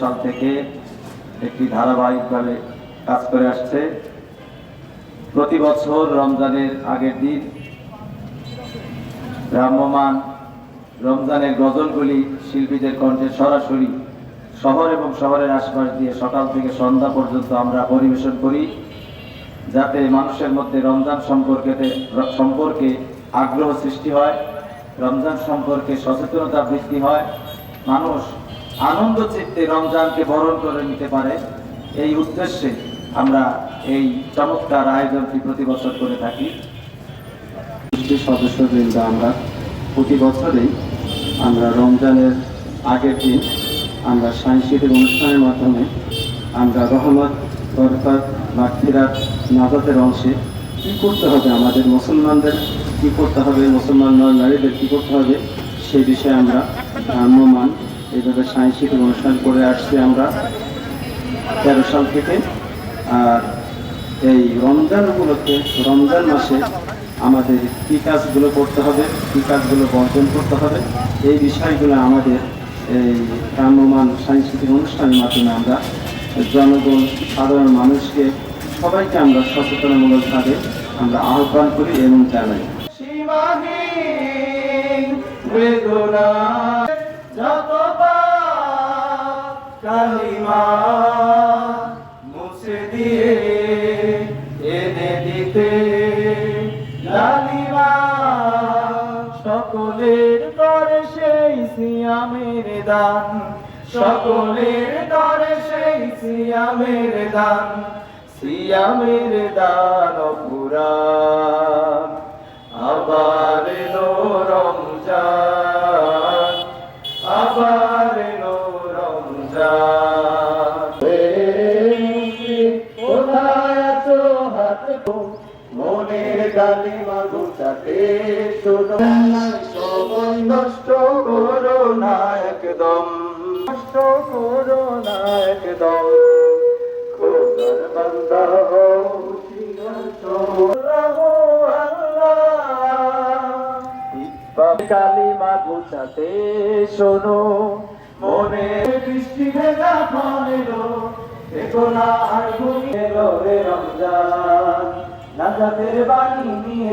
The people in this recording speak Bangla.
সাল থেকে একটি ধারাবাহিকভাবে কাজ করে আসছে। প্রতি বছর রমজানের আগের দিন ভ্রাম্যমান রমজানের গজলগুলি শিল্পীদের কণ্ঠে সরাসরি শহর এবং শহরের আশপাশ দিয়ে সকাল থেকে সন্ধ্যা পর্যন্ত আমরা পরিবেশন করি, যাতে মানুষের মধ্যে রমজান সম্পর্কে সম্পর্কে আগ্রহ সৃষ্টি হয়, রমজান সম্পর্কে সচেতনতা বৃদ্ধি হয়, মানুষ আনন্দ চিত্তে রমজানকে বরণ করে নিতে পারে। এই উদ্দেশ্যে আমরা এই চমৎকার আয়োজনটি প্রতি বছর করে থাকি। সদস্যবৃন্দ আমরা, প্রতি বছরেই আমরা রমজানের আগের দিন আমরা সাংস্কৃতিক অনুষ্ঠানের মাধ্যমে আমরা রহমত, বরকত, মাগফিরাত নাজাতের অংশে কী করতে হবে, আমাদের মুসলমানদের কী করতে হবে, মুসলমান নারীদের কী করতে হবে সেই বিষয়ে আমরা ভ্রাম্যমান এইভাবে সাংস্কৃতিক অনুষ্ঠান করে আসছি আমরা, তেরো সাল থেকে। আর এই রমজান উপলক্ষে, রমজান মাসে আমাদের কী কাজগুলো করতে হবে, কী কাজগুলো বর্জন করতে হবে, এই বিষয়গুলো আমাদের এই ভ্রাম্যমান সাংস্কৃতিক অনুষ্ঠানের মাধ্যমে আমরা জনগণ, সাধারণ মানুষকে, সবাইকে আমরা সচেতনমূলকভাবে আমরা আহ্বান করি এবং জানাই। যত কালিমা মুছে দিয়ে এনে দিতে। লালিমা সকলের করে সেই সিয়ামের দান। সকলের করে সেই সিয়ামের দান। সিয়ামের দান মনের কালিমা গুছাতে শোনো সময় নষ্ট করো না একদম। নষ্ট করো না একদম। খোদার বান্দা হও কালিমা গুছাতে শোনো, মনে বৃষ্টি ভেজা ফল এলো। দেখো না আর ঘুমি এলো রে রমজান। নাজাতের বাণী দিয়ে